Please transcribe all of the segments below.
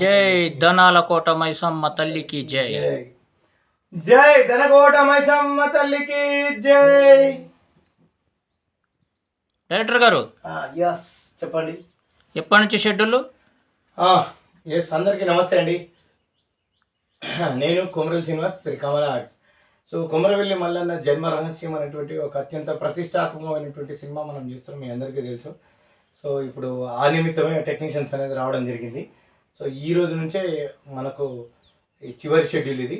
జై ధనాల కోట మైసమ్మ తల్లికి జై జై. ధనకోట మైసమ్మ తల్లికి జై. డైరెక్టర్ గారు ఎస్ చెప్పండి. ఎప్పటి నుంచి షెడ్యూల్? ఎస్ అందరికీ నమస్తే అండి. నేను కొమరల్ శ్రీనివాస్ శ్రీ కమల ఆర్ట్స్ సో కొమరవెల్లి మల్లన్న జన్మ రహస్యం అనేటువంటి ఒక అత్యంత ప్రతిష్టాత్మకమైనటువంటి సినిమా మనం చేస్తున్నాం మీ అందరికీ తెలుసు. సో ఇప్పుడు ఆ నిమిత్తమే టెక్నీషియన్స్ అనేది రావడం జరిగింది. సో ఈ రోజు నుంచే మనకు ఈ చివరి షెడ్యూల్ ఇది.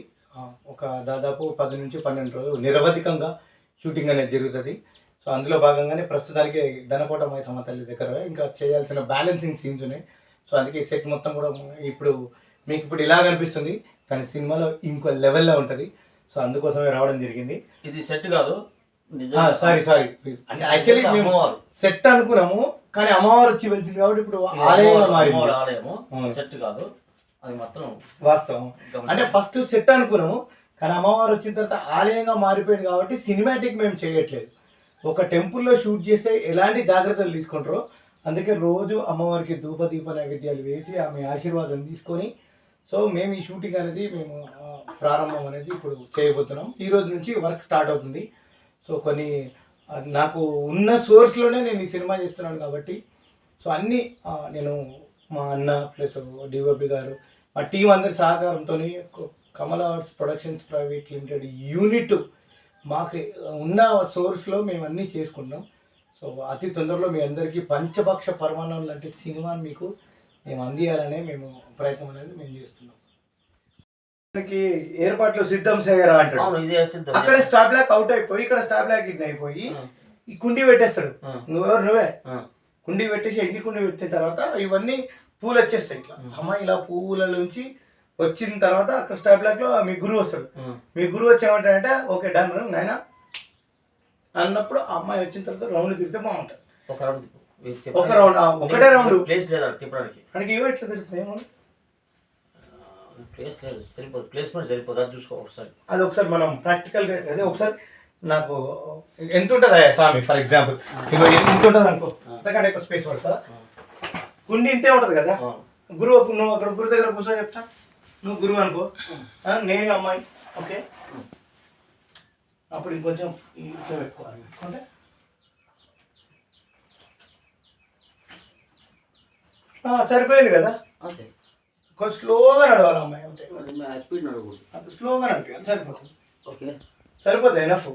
ఒక దాదాపు పది నుంచి పన్నెండు రోజులు నిరవధికంగా షూటింగ్ అనేది జరుగుతుంది. సో అందులో భాగంగానే ప్రస్తుతానికి ధనకోట మైసమ్మ తల్లి దగ్గర ఇంకా చేయాల్సిన బ్యాలెన్సింగ్ సీన్స్ ఉన్నాయి. సో అందుకే సెట్ మొత్తం కూడా ఇప్పుడు మీకు ఇప్పుడు ఇలా కనిపిస్తుంది కానీ సినిమాలో ఇంకో లెవెల్లో ఉంటుంది. సో అందుకోసమే రావడం జరిగింది. ఇది సెట్ కాదు. సారీ సారీ అంటే యాక్చువల్లీ మేము సెట్ అనుకున్నాము. కానీ అమ్మవారు వచ్చి వెళ్తుంది కాబట్టి ఇప్పుడు ఆలయంగా మారింది. అమ్మవారి ఆలయము అవును. సెట్ కాదు. అది మాత్రం వాస్తవం. అంటే ఫస్ట్ సెట్ అనుకున్నాము కానీ అమ్మవారు వచ్చిన తర్వాత ఆలయంగా మారిపోయింది కాబట్టి సినిమాటిక్ మేము చేయట్లేదు. ఒక టెంపుల్లో షూట్ చేస్తే ఎలాంటి జాగ్రత్తలు తీసుకుంటారో అందుకే రోజు అమ్మవారికి ధూప దీప నైవేద్యాలు వేసి ఆమె ఆశీర్వాదం తీసుకొని సో మేము ఈ షూటింగ్ అనేది మేము ప్రారంభం అనేది ఇప్పుడు చేయబోతున్నాం. ఈ రోజు నుంచి వర్క్ స్టార్ట్ అవుతుంది. సో కొన్ని నాకు ఉన్న సోర్స్లోనే నేను ఈ సినిమా చేస్తున్నాను కాబట్టి సో అన్నీ నేను మా అన్న ప్లస్ డిఓపి గారు మా టీం అందరి సహకారంతో Kamala arts productions private limited unit మాకు ఉన్న సోర్స్లో మేము అన్నీ చేసుకున్నాం. సో అతి తొందరలో మీ అందరికీ పంచభక్ష పరమాణం లాంటి సినిమాని మీకు మేము అందియాలనే మేము ప్రయత్నం అనేది మేము చేస్తున్నాం. ఏర్పాట్లు సిద్ధం చేయరా అంటాడు. అక్కడ స్టాప్ బ్లాక్ అవుట్ అయిపోయి ఇక్కడ స్టాప్ బ్లాక్ ఇన్ అయిపోయి. ఈ కుండీ పెట్టేస్తాడు. నువ్వెవరు? నువ్వే. కుండీ పెట్టేసి ఎన్ని కుండీ పెట్టిన తర్వాత ఇవన్నీ పూలు వచ్చేస్తాయి ఇట్లా. అమ్మ ఇలా పువ్వుల నుంచి వచ్చిన తర్వాత అక్కడ స్టాప్ బ్లాక్లో మీ గురువు వస్తాడు. మీ గురువు వచ్చేమంటాడంటే ఓకే డన్ నాయన. అన్నప్పుడు ఆ అమ్మాయి వచ్చిన తర్వాత రౌండ్ తిరిగితే బాగుంటుంది. ఒక రౌండ్. ఒకటే రౌండ్. ప్లేస్ లేదు తిప్పడానికి? మనకి ఇవో ఎట్లా ఏమో. ప్లేస్ లేదు సరిపోదు. ప్లేస్మెంట్ సరిపోదు. అది చూసుకో ఒకసారి. అది ఒకసారి మనం ప్రాక్టికల్గా అదే ఒకసారి నాకు ఎంత ఉంటుంది స్వామి ఫర్ ఎగ్జాంపుల్ ఇగో ఎంత ఉంటుంది అనుకో? అంతకంటే ఎక్కువ స్పేస్ పడుతుందా? కుండి ఇంతే ఉంటుంది కదా. గురువు నువ్వు అక్కడ గురువు దగ్గర కూర్చో చెప్తా? నువ్వు గురువు అనుకో. నేను అమ్మాయి. ఓకే? అప్పుడు ఇంకొంచెం ఇట్లా పెట్టుకోవాలి. అంటే? సరిపోయింది కదా? అంతే. కొంచెం స్లోగా నడవాలి అమ్మాయి అంతే. స్పీడ్ నడకూడదు అంత స్లోగా నడిపి సరిపోతుంది. ఓకే. సరిపోతుంది ఎనఫ్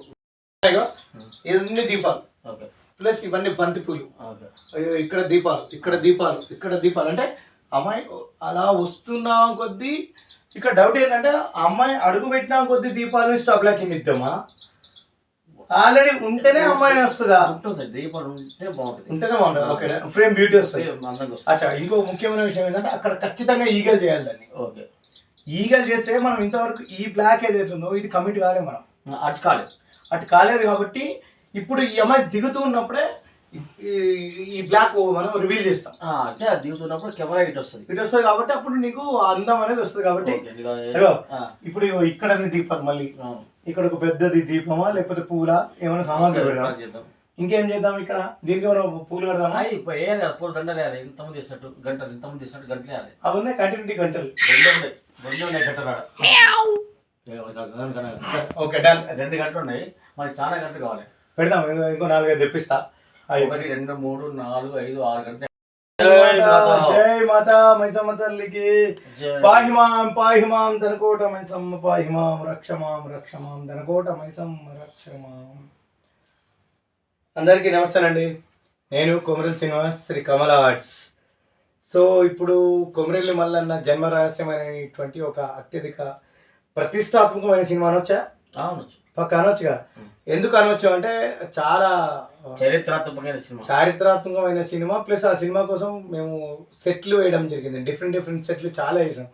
ఇవన్నీ దీపాలు. ఓకే. ప్లస్ ఇవన్నీ బంతి పూలు. ఓకే. అయ్యో ఇక్కడ దీపాలు ఇక్కడ దీపాలు ఇక్కడ దీపాలు. అంటే అమ్మాయి అలా వస్తున్నా కొద్దీ ఇక్కడ డౌట్ ఏంటంటే అమ్మాయి అడుగు పెట్టినా కొద్దీ దీపాలను స్టాప్ లాక్ ఇద్దామా? ఆల్రెడీ ఉంటేనే అమ్మాయి వస్తుందా? ఉంటుంది దీపాలు ఉంటే బాగుంటుంది. ఉంటేనే బాగుంటుంది. ఓకే ఫ్రేమ్ బ్యూటీ వస్తుంది. అచ్చా ఇంకో ముఖ్యమైన విషయం ఏంటంటే అక్కడ ఖచ్చితంగా ఈగల్ చేయాలి దాన్ని. ఓకే ఈగల్ చేస్తే మనం ఇంతవరకు ఈ బ్లాక్ ఏదైతే ఉందో ఇది కమిట్ కాలే మనం. అటుకాలి అటు కాలేదు. కాబట్టి ఇప్పుడు ఈ అమ్మాయి దిగుతూ ఉన్నప్పుడే ఈ- బ్లాక్ మనం రివీల్ చేస్తాం. అంటే అది దిగుతున్నప్పుడు కెమెరా ఇటు వస్తుంది. ఇటు వస్తుంది కాబట్టి అప్పుడు నీకు అందం అనేది వస్తుంది కాబట్టి ఇప్పుడు ఇక్కడ దీపాలు మళ్ళీ. ఇక్కడ ఒక పెద్దది దీపమా లేకపోతే పూల? ఏమైనా సామాగ్రి పెడదాం చేద్దాం. ఇంకేం చేద్దాం ఇక్కడ? దీనికి ఏమైనా పూలు వేయాలి కదా పూల దండలు వేయాలి ఇంతమంది తీసినట్టు గంటలు ఇంతమంది తీసినట్టు గంటలు వేయాలి. అవన్నీ కంటిన్యూటీ గంటలు. రెండు ఉన్నాయి రెండు ఉన్నాయి గంటలు. Okay done. రెండు గంటలు ఉన్నాయి. మనకి చాలా గంటలు కావాలి. పెడదాం ఇంకో నాలుగైదు తెప్పిస్తా. ఒకటి రెండు మూడు నాలుగు ఐదు ఆరు గంటలు. జై మాతా, మైసమ్మ తల్లికి. పాహిమాం పాహిమాం ధనకోట మైసమ్మ పాహిమాం రక్షమాం రక్షమాం ధనకోట మైసమ్మ రక్షమాం. అందరికీ నమస్తేనండి. నేను కొమరల్ శ్రీనివాస్ శ్రీ కమల ఆర్ట్స్. సో ఇప్పుడు కొమరెల్లి మల్లన్న జన్మ రహస్యం అనేటువంటి ఒక అత్యధిక ప్రతిష్టాత్మకమైన సినిమా అనొచ్చా? అవును పక్క అనొచ్చుగా. ఎందుకు అనొచ్చు అంటే చాలా చరిత్రాత్మకమైన సినిమా. చారిత్రాత్మకమైన సినిమా ప్లస్ ఆ సినిమా కోసం మేము సెట్లు వేయడం జరిగింది. డిఫరెంట్ డిఫరెంట్ సెట్లు చాలా వేసాం.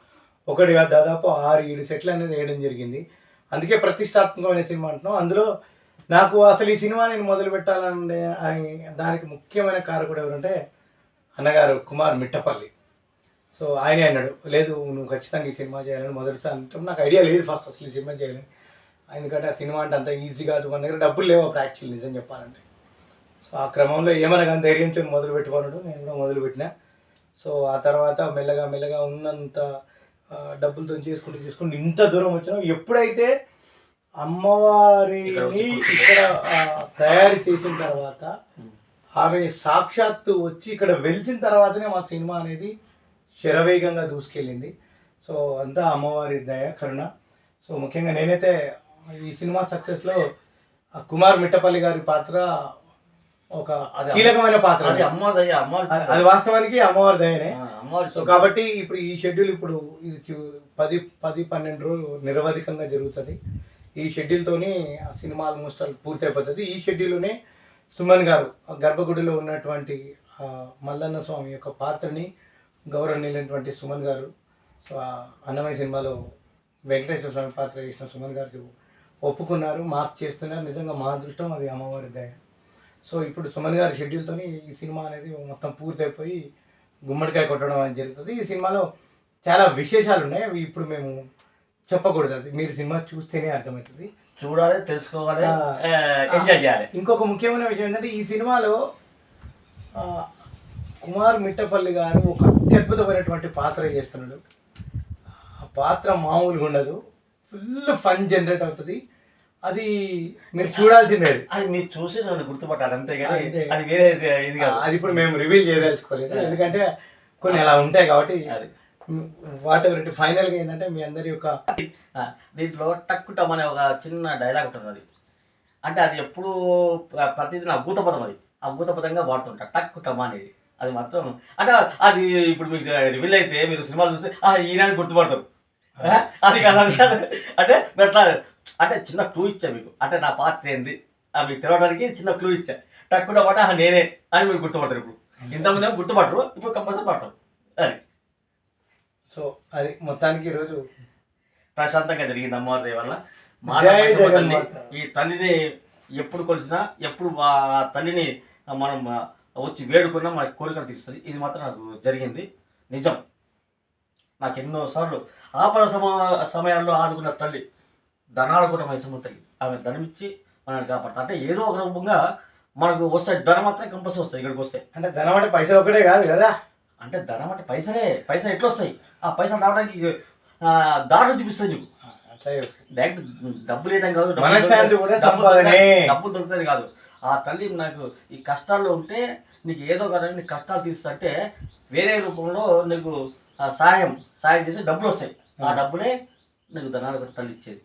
ఒకటి కాదు దాదాపు ఆరు ఏడు సెట్లు అనేది వేయడం జరిగింది. అందుకే ప్రతిష్టాత్మకమైన సినిమా అంటున్నాం. అందులో నాకు అసలు ఈ సినిమా నేను మొదలు పెట్టాలంటే అని దానికి ముఖ్యమైన కారకుడు ఎవరంటే అన్నగారు కుమార్ మిట్టపల్లి. సో ఆయనే అన్నాడు లేదు నువ్వు ఖచ్చితంగా ఈ సినిమా చేయాలని మొదటిసారి అంటే నాకు ఐడియా లేదు ఫస్ట్ అసలు ఈ సినిమా చేయాలని. ఎందుకంటే ఆ సినిమా అంటే అంత ఈజీ కాదు. మన దగ్గర డబ్బులు లేవు అప్పుడు యాక్చువల్లీ నిజం చెప్పాలంటే. సో ఆ క్రమంలో ఏమైనా కానీ ధైర్యంతో మొదలు పెట్టుకున్నాడు. నేను కూడా మొదలు పెట్టిన. సో ఆ తర్వాత మెల్లగా మెల్లగా ఉన్నంత డబ్బులతో చేసుకుంటూ చేసుకుంటూ ఇంత దూరం వచ్చినాం. ఎప్పుడైతే అమ్మవారిని ఇక్కడ తయారు చేసిన తర్వాత ఆమె సాక్షాత్తు వచ్చి ఇక్కడ వెలిసిన తర్వాతనే మా సినిమా అనేది శరవేగంగా దూసుకెళ్ళింది. సో అంతా అమ్మవారి దయ కరుణ. సో ముఖ్యంగా నేనైతే ఈ సినిమా సక్సెస్లో కుమార్ మిట్టపల్లి గారి పాత్ర ఒక అది కీలకమైన పాత్ర అది అమ్మవారి దయ అమ్మవారి అది- వాస్తవానికి అమ్మవారి దయనే. అమ్మవారి సో కాబట్టి ఇప్పుడు ఈ షెడ్యూల్ ఇప్పుడు ఇది పది పది పన్నెండు రోజులు నిరవధికంగా జరుగుతుంది. ఈ షెడ్యూల్తోని ఆ సినిమా ఆల్మోస్ట్ ఆల్ పూర్తయిపోతుంది. ఈ షెడ్యూల్లోనే సుమన్ గారు గర్భగుడిలో ఉన్నటువంటి మల్లన్న స్వామి యొక్క పాత్రని గౌరవనీయులైనటువంటి సుమన్ గారు సో అన్నమయ్య సినిమాలో వెంకటేశ్వర స్వామి పాత్ర చేసిన సుమన్ గారు ఒప్పుకున్నారు మాకు చేస్తున్నారు. నిజంగా మా అదృష్టం అది అమ్మవారి దయ. సో ఇప్పుడు సుమన్ గారి షెడ్యూల్తోని ఈ సినిమా అనేది మొత్తం పూర్తయిపోయి గుమ్మడికాయ కొట్టడం అనేది జరుగుతుంది. ఈ సినిమాలో చాలా విశేషాలు ఉన్నాయి. అవి ఇప్పుడు మేము చెప్పకూడదు. అది మీరు సినిమా చూస్తేనే అర్థమవుతుంది. చూడాలి తెలుసుకోవాలి ఎంజాయ్ చేయాలి. ఇంకొక ముఖ్యమైన విషయం ఏంటంటే ఈ సినిమాలో కుమార్ మిట్టపల్లి గారు ఒక అత్యద్భుతమైనటువంటి పాత్ర చేస్తున్నాడు. ఆ పాత్ర మామూలుగా ఉండదు. ఫుల్ ఫన్ జనరేట్ అవుతుంది. అది మీరు చూడాల్సిందే అది. మీరు చూసి నన్ను గుర్తుపట్టాలి అంతే కానీ అంతే. అది వేరే ఇది- కాదు. అది ఇప్పుడు మేము రివీల్ చేయదలుచుకోలేదు. ఎందుకంటే కొన్ని అలా ఉంటాయి కాబట్టి అది. వాట్ ఎవర్ ఫైనల్గా ఏంటంటే మీ అందరి యొక్క దీంట్లో టక్కుటం అనే ఒక చిన్న డైలాగ్ ఉంటుంది అది. అంటే అది ఎప్పుడు ప్ర- ప్రతిదిన అద్భుత పదం అది. అద్భుత పదంగా వాడుతుంటా టక్కుటం అనేది. అది మాత్రం అంటే అది ఇప్పుడు మీకు రివీల్ అయితే మీరు సినిమాలు చూస్తే ఈనాడు గుర్తుపడతారు. అది కాదు అది కాదు. అంటే అట్లా అంటే చిన్న క్లూ ఇచ్చా మీకు. అంటే నా పాత్ర ఏంది మీకు తెలవడానికి చిన్న క్లూ ఇచ్చా. టక్కుట పాట "ఆ, నేనే అని మీరు గుర్తుపడతారు ఇప్పుడు. ఇంతమంది ఏమో గుర్తుపడరు ఇప్పుడు కంపల్సరీ పడతారు. అది సో అది మొత్తానికి ఈరోజు ప్రశాంతంగా జరిగింది అమ్మవారి వల్ల. మా తల్లి. ఈ తల్లిని ఎప్పుడు కొలిసినా ఎప్పుడు ఆ తల్లిని మనం వచ్చి వేడుకున్నా మన కోరికలు తీస్తుంది ఇది మాత్రం నాకు జరిగింది. నిజం. నాకు ఎన్నో సార్లు ఆపద సమ సమయాల్లో ఆదుకున్న తల్లి ధనాల కూడా మైసమ్మ తల్లి. ఆమె ధనమిచ్చి మనల్ని కాపాడుతా. అంటే ఏదో ఒక రూపంగా మనకు వస్తాయి ధనం మాత్రం కంపల్సరీ వస్తాయి ఇక్కడికి వస్తాయి అంటే ధనం అంటే పైసలు ఒకటే కాదు కదా? అంటే ధనం అంటే పైసలే. పైసలు ఎట్లా వస్తాయి ఆ పైసలు రావడానికి దారులు చూపిస్తాయి నీకు. డైరెక్ట్ డబ్బులు వేయడం కాదు డబ్బులు దొరుకుతాయి- కాదు. ఆ తల్లి నాకు ఈ కష్టాల్లో ఉంటే నీకు ఏదో కదా నీ కష్టాలు తీస్తుంటే వేరే రూపంలో నీకు సాయం సాయం చేసి డబ్బులు వస్తాయి. ఆ డబ్బులే నీకు ధనాలు పెట్టి తల్లి ఇచ్చేది